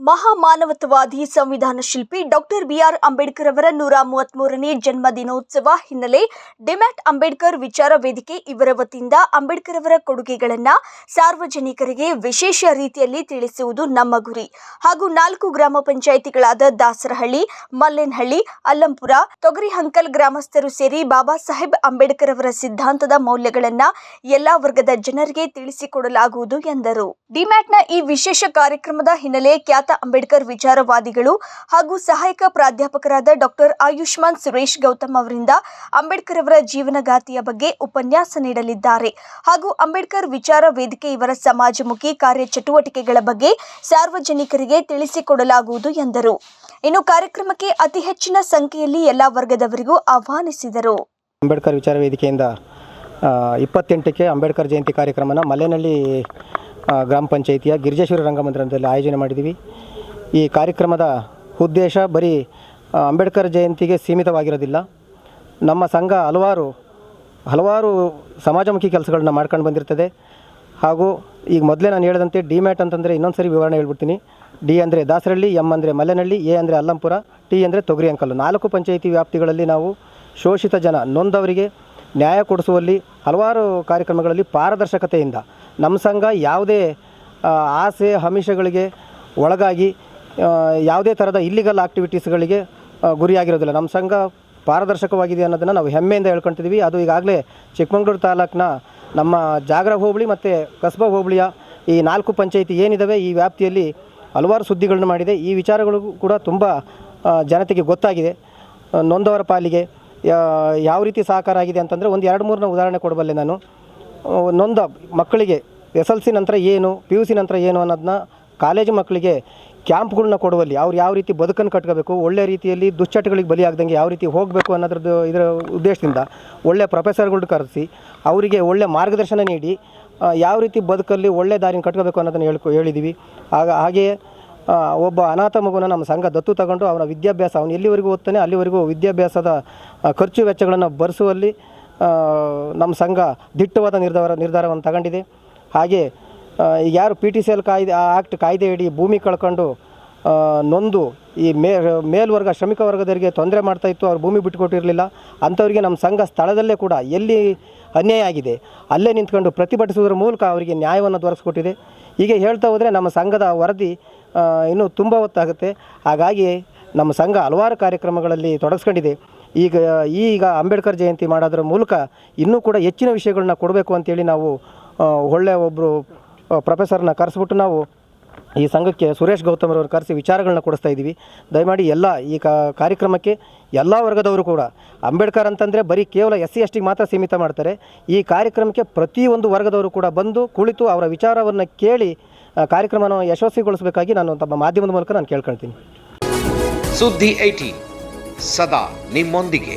ಮಹಾಮಾನವತವಾದಿ ಸಂವಿಧಾನ ಶಿಲ್ಪಿ doctor B R Ambedkar ಅವರ ನೂರ ಮೂವತ್ಮೂರನೇ ಜನ್ಮ ದಿನೋತ್ಸವ ಹಿನ್ನೆಲೆ ಡಿಮ್ಯಾಟ್ ಅಂಬೇಡ್ಕರ್ ವಿಚಾರ ವೇದಿಕೆ ಇವರ ವತಿಯಿಂದ ಅಂಬೇಡ್ಕರ್ ಅವರ ಕೊಡುಗೆಗಳನ್ನು ಸಾರ್ವಜನಿಕರಿಗೆ ವಿಶೇಷ ರೀತಿಯಲ್ಲಿ ತಿಳಿಸುವುದು ನಮ್ಮ ಗುರಿ. ಹಾಗೂ ನಾಲ್ಕು ಗ್ರಾಮ ಪಂಚಾಯಿತಿಗಳಾದ ದಾಸರಹಳ್ಳಿ, ಮಲ್ಲೇನಹಳ್ಳಿ, ಅಲ್ಲಂಪುರ, ತೊಗರಿಹಂಕಲ್ ಗ್ರಾಮಸ್ಥರು ಸೇರಿ ಬಾಬಾ ಸಾಹೇಬ್ ಅಂಬೇಡ್ಕರ್ ಅವರ ಸಿದ್ಧಾಂತದ ಮೌಲ್ಯಗಳನ್ನು ಎಲ್ಲಾ ವರ್ಗದ ಜನರಿಗೆ ತಿಳಿಸಿಕೊಡಲಾಗುವುದು ಎಂದರು. ಡಿಮ್ಯಾಟ್ನ ಈ ವಿಶೇಷ ಕಾರ್ಯಕ್ರಮದ ಹಿನ್ನೆಲೆ ಅಂಬೇಡ್ಕರ್ ವಿಚಾರವಾದಿಗಳು ಹಾಗೂ ಸಹಾಯಕ ಪ್ರಾಧ್ಯಾಪಕರಾದ ಡಾಕ್ಟರ್ ಆಯುಷ್ಮಾನ್ ಸುರೇಶ್ ಗೌತಮ್ ಅವರಿಂದ ಅಂಬೇಡ್ಕರ್ ಅವರ ಜೀವನಗಾಥೆಯ ಬಗ್ಗೆ ಉಪನ್ಯಾಸ ನೀಡಲಿದ್ದಾರೆ. ಹಾಗೂ ಅಂಬೇಡ್ಕರ್ ವಿಚಾರ ವೇದಿಕೆ ಇವರ ಸಮಾಜಮುಖಿ ಕಾರ್ಯಚಟುವಟಿಕೆಗಳ ಬಗ್ಗೆ ಸಾರ್ವಜನಿಕರಿಗೆ ತಿಳಿಸಿಕೊಡಲಾಗುವುದು ಎಂದರು. ಇನ್ನು ಕಾರ್ಯಕ್ರಮಕ್ಕೆ ಅತಿ ಹೆಚ್ಚಿನ ಸಂಖ್ಯೆಯಲ್ಲಿ ಎಲ್ಲ ವರ್ಗದವರಿಗೂ ಆಹ್ವಾನಿಸಿದರು. ಅಂಬೇಡ್ಕರ್ ವಿಚಾರ ವೇದಿಕೆಯಿಂದ ಇಪ್ಪತ್ತೆಂಟಕ್ಕೆ ಅಂಬೇಡ್ಕರ್ ಜಯಂತಿ ಕಾರ್ಯಕ್ರಮನ ಮಲೆನಹಳ್ಳಿ ಆ, ಗ್ರಾಮ ಪಂಚಾಯಿತಿಯ ಗಿರಿಜೇಶ್ವರಿ ರಂಗಮಂದಿರದಲ್ಲಿ ಆಯೋಜನೆ ಮಾಡಿದ್ದೀವಿ. ಈ ಕಾರ್ಯಕ್ರಮದ ಉದ್ದೇಶ ಬರೀ ಅಂಬೇಡ್ಕರ್ ಜಯಂತಿಗೆ ಸೀಮಿತವಾಗಿರೋದಿಲ್ಲ. ನಮ್ಮ ಸಂಘ ಹಲವಾರು ಹಲವಾರು ಸಮಾಜಮುಖಿ ಕೆಲಸಗಳನ್ನ ಮಾಡ್ಕೊಂಡು ಬಂದಿರ್ತದೆ. ಹಾಗೂ ಈಗ ಮೊದಲೇ ನಾನು ಹೇಳಿದಂತೆ ಡಿ ಮ್ಯಾಟ್ ಅಂತಂದರೆ ಇನ್ನೊಂದು ಸರಿ ವಿವರಣೆ ಹೇಳ್ಬಿಡ್ತೀನಿ. ಡಿ ಅಂದರೆ ದಾಸರಳ್ಳಿ ಎಂ ಅಂದರೆ ಮಲೆನಹಳ್ಳಿ ಎ ಅಂದರೆ ಅಲ್ಲಂಪುರ, ಟಿ ಅಂದರೆ ತೊಗರಿ ಅಂಕಲ್ಲು ನಾಲ್ಕು ಪಂಚಾಯಿತಿ ವ್ಯಾಪ್ತಿಗಳಲ್ಲಿ ನಾವು ಶೋಷಿತ ಜನ ನೊಂದವರಿಗೆ ನ್ಯಾಯ ಕೊಡಿಸುವಲ್ಲಿ ಹಲವಾರು ಕಾರ್ಯಕ್ರಮಗಳಲ್ಲಿ ಪಾರದರ್ಶಕತೆಯಿಂದ ನಮ್ಮ ಸಂಘ ಯಾವುದೇ ಆಸೆ ಆಮಿಷಗಳಿಗೆ ಒಳಗಾಗಿ ಯಾವುದೇ ಥರದ ಇಲ್ಲಿಗಲ್ ಆಕ್ಟಿವಿಟೀಸ್ಗಳಿಗೆ ಗುರಿಯಾಗಿರೋದಿಲ್ಲ. ನಮ್ಮ ಸಂಘ ಪಾರದರ್ಶಕವಾಗಿದೆ ಅನ್ನೋದನ್ನು ನಾವು ಹೆಮ್ಮೆಯಿಂದ ಹೇಳ್ಕೊತಿದ್ವಿ. ಅದು ಈಗಾಗಲೇ ಚಿಕ್ಕಮಗಳೂರು ತಾಲೂಕಿನ ನಮ್ಮ ಜಾಗರ ಹೋಬಳಿ ಮತ್ತು ಕಸ್ಬಾ ಹೋಬಳಿಯ ಈ ನಾಲ್ಕು ಪಂಚಾಯಿತಿ ಏನಿದ್ದಾವೆ ಈ ವ್ಯಾಪ್ತಿಯಲ್ಲಿ ಹಲವಾರು ಸುದ್ದಿಗಳನ್ನು ಮಾಡಿದೆ. ಈ ವಿಚಾರಗಳು ಕೂಡ ತುಂಬ ಜನತೆಗೆ ಗೊತ್ತಾಗಿದೆ. ನೊಂದವರ ಪಾಲಿಗೆ ಯಾವ ರೀತಿ ಸಹಕಾರ ಆಗಿದೆ ಅಂತಂದರೆ ಒಂದು ಎರಡು ಮೂರನ್ನ ಉದಾಹರಣೆ ಕೊಡಬಲ್ಲೆ ನಾನು. ನೊಂದ ಮಕ್ಕಳಿಗೆ ಎಸ್ ಎಲ್ ಸಿ ನಂತರ ಏನು, ಪಿ ಯು ಸಿ ನಂತರ ಏನು ಅನ್ನೋದನ್ನ ಕಾಲೇಜು ಮಕ್ಕಳಿಗೆ ಕ್ಯಾಂಪ್ಗಳನ್ನ ಕೊಡುವಲ್ಲಿ ಅವ್ರು ಯಾವ ರೀತಿ ಬದುಕನ್ನು ಕಟ್ಕೋಬೇಕು, ಒಳ್ಳೆ ರೀತಿಯಲ್ಲಿ ದುಶ್ಚಟಗಳಿಗೆ ಬಲಿಯಾಗ್ದಂಗೆ ಯಾವ ರೀತಿ ಹೋಗಬೇಕು ಅನ್ನೋದ್ರದ್ದು ಇದರ ಉದ್ದೇಶದಿಂದ ಒಳ್ಳೆ ಪ್ರೊಫೆಸರ್ಗಳನ್ನ ಕರೆಸಿ, ಅವರಿಗೆ ಒಳ್ಳೆ ಮಾರ್ಗದರ್ಶನ ನೀಡಿ ಯಾವ ರೀತಿ ಬದುಕಲ್ಲಿ ಒಳ್ಳೆ ದಾರಿನ ಕಟ್ಕೋಬೇಕು ಅನ್ನೋದನ್ನು ಹೇಳ್ಕೊ ಹೇಳಿದ್ದೀವಿ ಆಗ, ಹಾಗೆಯೇ ಒಬ್ಬ ಅನಾಥ ಮಗುನ ನಮ್ಮ ಸಂಘ ದತ್ತು ತಗೊಂಡು ಅವನ ವಿದ್ಯಾಭ್ಯಾಸ, ಅವನು ಎಲ್ಲಿವರೆಗೂ ಓದ್ತಾನೆ ಅಲ್ಲಿವರೆಗೂ ವಿದ್ಯಾಭ್ಯಾಸದ ಖರ್ಚು ವೆಚ್ಚಗಳನ್ನು ಭರಿಸುವಲ್ಲಿ ನಮ್ಮ ಸಂಘ ದಿಟ್ಟವಾದ ನಿರ್ಧಾರ ನಿರ್ಧಾರವನ್ನು ತಗೊಂಡಿದೆ. ಹಾಗೆ ಯಾರು ಪಿ ಟಿ ಸಿ ಎಲ್ ಕಾಯ್ದೆ, ಆ ಆ್ಯಕ್ಟ್ ಕಾಯ್ದೆಯಡಿ ಭೂಮಿ ಕಳ್ಕೊಂಡು ನೊಂದು ಈ ಮೇ, ಮೇಲ್ವರ್ಗ, ಶ್ರಮಿಕ ವರ್ಗದವರಿಗೆ ತೊಂದರೆ ಮಾಡ್ತಾ ಇತ್ತು, ಅವ್ರು ಭೂಮಿ ಬಿಟ್ಟುಕೊಟ್ಟಿರಲಿಲ್ಲ ಅಂಥವ್ರಿಗೆ ನಮ್ಮ ಸಂಘ ಸ್ಥಳದಲ್ಲೇ ಕೂಡ ಎಲ್ಲಿ ಅನ್ಯಾಯ ಆಗಿದೆ, ಅಲ್ಲೇ ನಿಂತ್ಕೊಂಡು ಪ್ರತಿಭಟಿಸುವುದರ ಮೂಲಕ ಅವರಿಗೆ ನ್ಯಾಯವನ್ನು ದೊರಕಿಸ್ಕೊಟ್ಟಿದೆ ಹೀಗೆ ಹೇಳ್ತಾ ಹೋದರೆ ನಮ್ಮ ಸಂಘದ ವರದಿ ಇನ್ನೂ ತುಂಬ ಹೊತ್ತಾಗುತ್ತೆ. ಹಾಗಾಗಿ ನಮ್ಮ ಸಂಘ ಹಲವಾರು ಕಾರ್ಯಕ್ರಮಗಳಲ್ಲಿ ತೊಡಗಿಸ್ಕೊಂಡಿದೆ. ಈಗ ಈಗ ಅಂಬೇಡ್ಕರ್ ಜಯಂತಿ ಮಾಡೋದ್ರ ಮೂಲಕ ಇನ್ನೂ ಕೂಡ ಹೆಚ್ಚಿನ ವಿಷಯಗಳನ್ನ ಕೊಡಬೇಕು ಅಂತೇಳಿ ನಾವು ಒಳ್ಳೆಯ ಒಬ್ಬರು ಪ್ರೊಫೆಸರ್ನ ಕರೆಸ್ಬಿಟ್ಟು ನಾವು ಈ ಸಂಘಕ್ಕೆ ಸುರೇಶ್ ಗೌತಮ್ ಅವರನ್ನು ಕರೆಸಿ ವಿಚಾರಗಳನ್ನ ಕೊಡಿಸ್ತಾ ಇದ್ದೀವಿ. ದಯಮಾಡಿ ಎಲ್ಲ ಈ ಕಾರ್ಯಕ್ರಮಕ್ಕೆ ಎಲ್ಲ ವರ್ಗದವರು ಕೂಡ, ಅಂಬೇಡ್ಕರ್ ಅಂತಂದರೆ ಬರೀ ಕೇವಲ ಎಸ್ ಸಿ ಎಸ್ ಟಿಗೆ ಮಾತ್ರ ಸೀಮಿತ ಮಾಡ್ತಾರೆ. ಈ ಕಾರ್ಯಕ್ರಮಕ್ಕೆ ಪ್ರತಿಯೊಂದು ವರ್ಗದವರು ಕೂಡ ಬಂದು ಕುಳಿತು ಅವರ ವಿಚಾರವನ್ನು ಕೇಳಿ ಕಾರ್ಯಕ್ರಮವನ್ನು ಯಶಸ್ವಿಗೊಳಿಸಬೇಕಾಗಿ ನಾನು ತಮ್ಮ ಮಾಧ್ಯಮದ ಮೂಲಕ ನಾನು ಕೇಳ್ಕೊಳ್ತೀನಿ. ಸುದ್ದಿ ಏಟೀನ್ ಸದಾ ನಿಮ್ಮೊಂದಿಗೆ.